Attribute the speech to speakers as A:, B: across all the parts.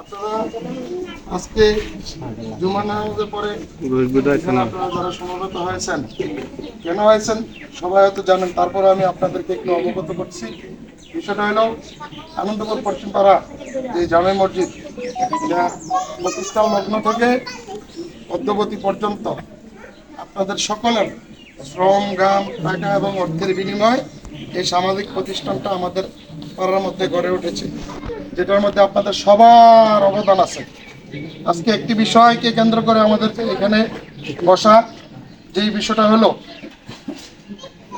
A: আপনারা আজকে জুমা নামাজের পরে আপনারা যারা সমবেত হয়েছেন কেন হয়েছেন সবাই হয়তো জানেন তারপরে আমি আপনাদেরকে একটু অবগত করছি। বিষয়টা হলো আনন্দপুর পশ্চিমপাড়া যে জামে মসজিদ এটা প্রতিষ্ঠা লগ্ন থেকে অদ্যবতী পর্যন্ত আপনাদের সকলের শ্রম গাম টাকা এবং অর্থের বিনিময়ে এই সামাজিক প্রতিষ্ঠানটা আমাদের পাড়ার মধ্যে গড়ে উঠেছে। যেটার মধ্যে আপনাদের সবার অবদান আছে। আজকে একটি বিষয়কে কেন্দ্র করে আমাদের এখানে বসা যেই বিষয়টা হলো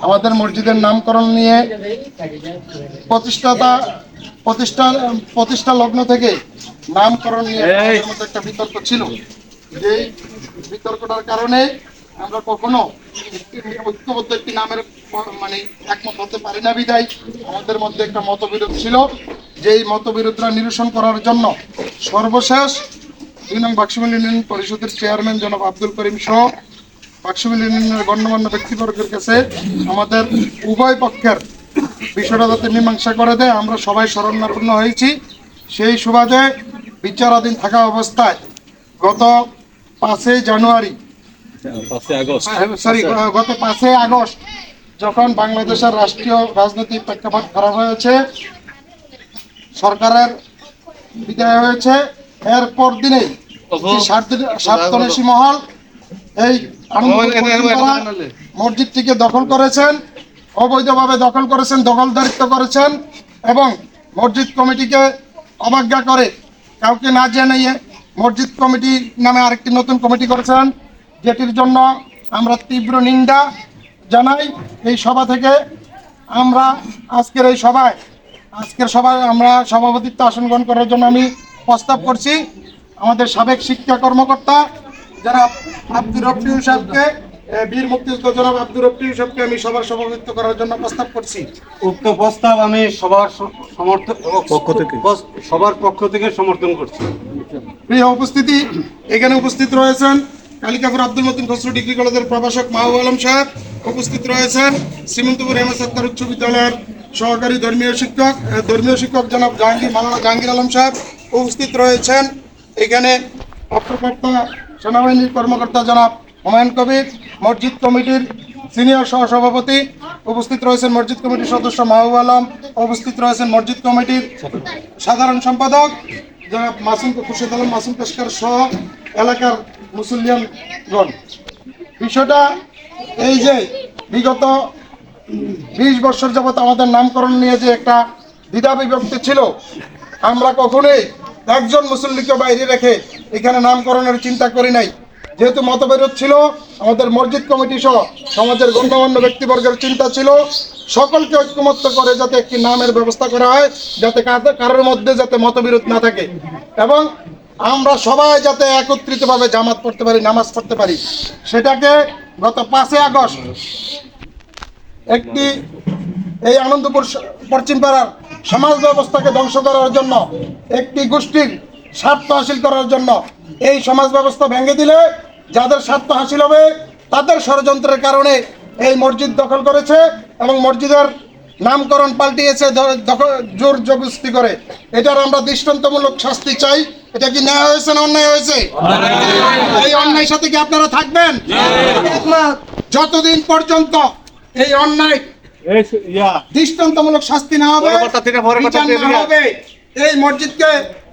A: আমাদের মসজিদের নামকরণ নিয়ে প্রতিষ্ঠাতা প্রতিষ্ঠা প্রতিষ্ঠা লগ্ন থেকে নামকরণ নিয়ে একটা বিতর্ক ছিল। যে বিতর্কটার কারণে আমরা কখনো ঐক্যবদ্ধ একটি নামের মানে একমত হতে পারি না বিদায় আমাদের মধ্যে একটা মতবিরোধ ছিল। যেই মতবিরোধটা নিরসন করার জন্য সর্বশেষ দুই নং বাক্সমিল ইউনিয়ন পরিষদের চেয়ারম্যান জনাব আব্দুল করিম সহ বাক্সমিল ইউনিয়নের গণ্যমান্য ব্যক্তিবর্গের কাছে আমাদের উভয় পক্ষের বিষয়টা যাতে মীমাংসা করে দেয় আমরা সবাই শরণাপন্ন হয়েছি। সেই সুবাদে বিচারাধীন থাকা অবস্থায় গত পাঁচই জানুয়ারি সরি গত পাঁচই আগস্ট যখন বাংলাদেশের রাষ্ট্রীয় রাজনৈতিক প্রেক্ষাপট খারাপ হয়েছে সরকারের বিদায় হয়েছে। এর এরপর দিনেই মহল এই মসজিদটিকে দখল করেছেন অবৈধভাবে দখল করেছেন দখলদারিত্ব করেছেন এবং মসজিদ কমিটিকে অবজ্ঞা করে কাউকে না জানিয়ে মসজিদ কমিটি নামে আরেকটি নতুন কমিটি করেছেন যেটির জন্য আমরা তীব্র নিন্দা জানাই। এই সভা থেকে আমরা আজকের এই সভায় আজকের সভায় আমরা সভাপতিত্ব আসন গ্রহণ করার জন্য আমি প্রস্তাব করছি। আমাদের সাবেক শিক্ষা কর্মকর্তা যারা আব্দুর রফিউ সাহেবকে বীর মুক্তিযুদ্ধ জনাব আব্দুর রফিউ সাহেবকে আমি সবার সভাপতিত্ব করার জন্য প্রস্তাব করছি।
B: উক্ত প্রস্তাব আমি সবার সমর্থন পক্ষ থেকে। সবার পক্ষ থেকে সমর্থন করছি।
A: প্রিয় উপস্থিতি এখানে উপস্থিত রয়েছেন কালিকাপুর আব্দুল মতিন খসরু ডিগ্রি কলেজের প্রভাষক মাহবুব আলম সাহেব। উপস্থিত রয়েছেন শ্রীমন্তপুর হেমা সত্তার উচ্চ বিদ্যালয়ের সহকারী ধর্মীয় শিক্ষক ধর্মীয় শিক্ষক জনাব জাহাঙ্গীর, মালানা জাহাঙ্গীর আলম সাহেব উপস্থিত রয়েছেন। এখানে অপ্রকর্তা সেনাবাহিনীর কর্মকর্তা জনাব হুমায়ুন কবির, মসজিদ কমিটির সিনিয়র সহসভাপতি উপস্থিত রয়েছেন মসজিদ কমিটির সদস্য মাহবুব আলম, উপস্থিত রয়েছেন মসজিদ কমিটির সাধারণ সম্পাদক জনাব মাসুম খুরশেদ আলম, মাসুম পেশকার সহ এলাকার মুসলিয়ানগণ বিষয়টা এই যে, বিগত বিশ বছর যাবৎ আমাদের নামকরণ নিয়ে যে একটা দ্বিধা বিভক্তি ছিল, আমরা কখনোই একজন মুসল্লিকে বাইরে রেখে এখানে নামকরণের চিন্তা করি নাই। যেহেতু মতবিরোধ ছিল, আমাদের মসজিদ কমিটি সহ সমাজের গণ্যমান্য ব্যক্তিবর্গের চিন্তা ছিল, সকলকে ঐক্যমত্য করে যাতে একটি নামের ব্যবস্থা করা হয়, যাতে কারোর মধ্যে যাতে মতবিরোধ না থাকে। এবং আমরা সবাই যাতে একত্রিতভাবে জামাত পড়তে পারি, নামাজ পড়তে পারি, সেটাকে গত পাঁচই আগস্ট একটি এই আনন্দপুর স- পশ্চিম পাড়ার সমাজ ব্যবস্থাকে ধ্বংস করার জন্য একটি গোষ্ঠীর স্বার্থ হাসিল করার জন্য এই সমাজ ব্যবস্থা ভেঙে দিলে যাদের স্বার্থ হাসিল হবে তাদের ষড়যন্ত্রের কারণে এই মসজিদ দখল করেছে এবং মসজিদের নামকরণ পাল্টিয়েছে জোর জবরদস্তি করে। এটার আমরা দৃষ্টান্তমূলক শাস্তি চাই। এটা কি ন্যায় হয়েছে না অন্যায় হয়েছে? এই অন্যায় সাথে কি আপনারা থাকবেন? যতদিন পর্যন্ত এই অন্যায় দৃষ্টান্তমূলক শাস্তি না হবে বিচার না হবে। এই মসজিদকে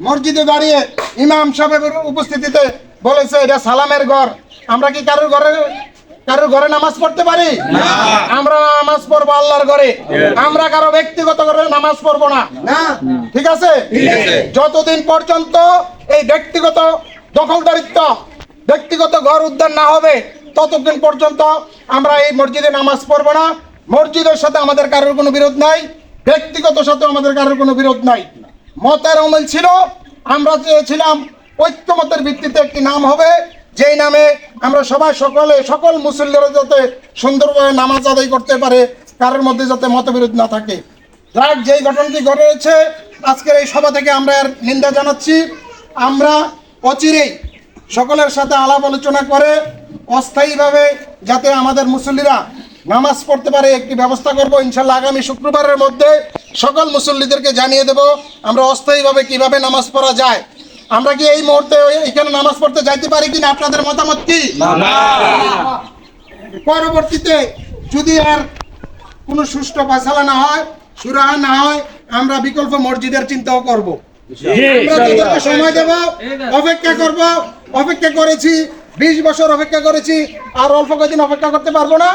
A: মসজিদে দাঁড়িয়ে ইমাম সাহেবের উপস্থিতিতে বলেছে এটা সালামের ঘর। আমরা কি কারোর ঘরে কারোর ঘরে নামাজ পড়তে পারি? আমরা নামাজ পড়ব আল্লাহর ঘরে। আমরা কারও ব্যক্তিগত ঘরে নামাজ পড়ব না। ঠিক আছে। যতদিন পর্যন্ত এই ব্যক্তিগত দখলদারিত্ব ব্যক্তিগত ঘর উদ্ধার না হবে ততদিন পর্যন্ত আমরা এই মসজিদে নামাজ পড়ব না? মসজিদের সাথে আমাদের কারোর কোনো বিরোধ নাই, ব্যক্তিগত সাথে আমাদের কারোর কোনো বিরোধ নাই। মতের অমিল ছিল, আমরা চেয়েছিলাম ঐক্যমতের ভিত্তিতে একটি নাম হবে, যেই নামে আমরা সবাই সকলে, সকল মুসল্লিরা যাতে সুন্দরভাবে নামাজ আদায় করতে পারে, কারোর মধ্যে যাতে মতবিরোধ না থাকে। যাক, যেই ঘটনাটি ঘটেছে, আজকের এই সভা থেকে আমরা এর নিন্দা জানাচ্ছি। আমরা অচিরেই সকলের সাথে আলাপ আলোচনা করে অস্থায়ীভাবে যাতে আমাদের মুসল্লিরা নামাজ পড়তে পারে একটি ব্যবস্থা করব ইনশাল্লাহ আগামী শুক্রবারের মধ্যে সকল মুসল্লিদেরকে জানিয়ে দেব আমরা অস্থায়ীভাবে কীভাবে নামাজ পড়া যায়। আমরা কি এই মুহূর্তে এখানে নামাজ পড়তে যাইতে পারি কিনা? আপনাদের মতামত কি? পরবর্তীতে যদি আর কোনো সুষ্ঠু ফাসালা না হয় সুরাহা না হয় আমরা বিকল্প মসজিদের চিন্তাও করব। আমরা সময় দেব অপেক্ষা করব অপেক্ষা করেছি বিশ বছর অপেক্ষা করেছি আর অল্প কদিন অপেক্ষা করতে পারব না।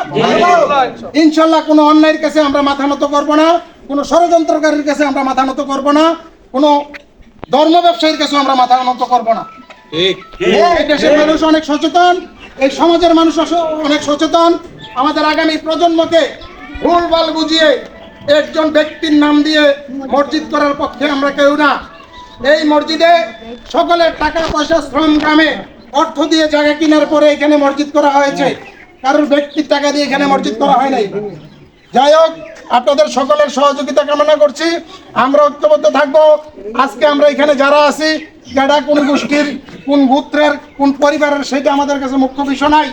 A: ইনশাল্লাহ কোনো অন্যায়ের কাছে আমরা মাথা নত করব না কোনো ষড়যন্ত্রকারীর কাছে আমরা মাথা নত করব না কোনো ধর্ম ব্যবসায়ীর কাছে আমরা মাথা নত করব না। এই দেশের মানুষ অনেক সচেতন এই সমাজের মানুষ অনেক সচেতন। আমাদের আগামী প্রজন্মকে ভুলভাল বুঝিয়ে একজন ব্যক্তির নাম দিয়ে মসজিদ করার পক্ষে আমরা কেউ না। এই মসজিদে সকলের টাকা পয়সা শ্রম গ্রামে অর্থ দিয়ে জায়গা কেনার পরে এখানে মসজিদ করা হয়েছে। কারোর ব্যক্তির টাকা দিয়ে এখানে মসজিদ করা হয় নাই। যাই হোক, আপনাদের সকলের সহযোগিতা কামনা করছি। আমরা ঐক্যবদ্ধ থাকব। আজকে আমরা এখানে যারা আছি যারা কোন গোষ্ঠীর, কোন গোত্রের, কোন পরিবারের, সেটা আমাদের কাছে মুখ্য বিষয় নাই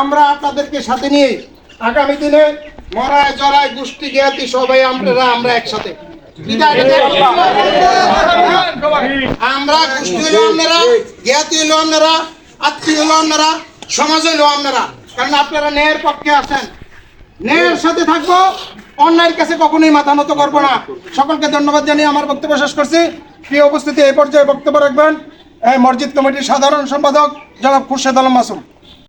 A: আমরা আপনাদেরকে সাথে নিয়ে আগামী দিনে মরায় জরায় গোষ্ঠী জ্ঞাতি সবাই আমরা আমরা একসাথে। আমরা গোষ্ঠী হলো আপনারা জ্ঞাতি হলো আপনারা আত্মীয় হলো আপনারা সমাজ হলো আপনারা কারণ আপনারা ন্যায়ের পক্ষে আছেন। ন্যায়ের সাথে থাকব, অন্যায়ের কাছে কখনোই মাথা নত করব না। সকলকে ধন্যবাদ জানিয়ে আমার বক্তব্য শেষ করছি। প্রিয় উপস্থিতি, এই পর্যায়ে বক্তব্য রাখবেন মসজিদ কমিটির সাধারণ সম্পাদক জনাব খুরশেদ আলম মাসুম।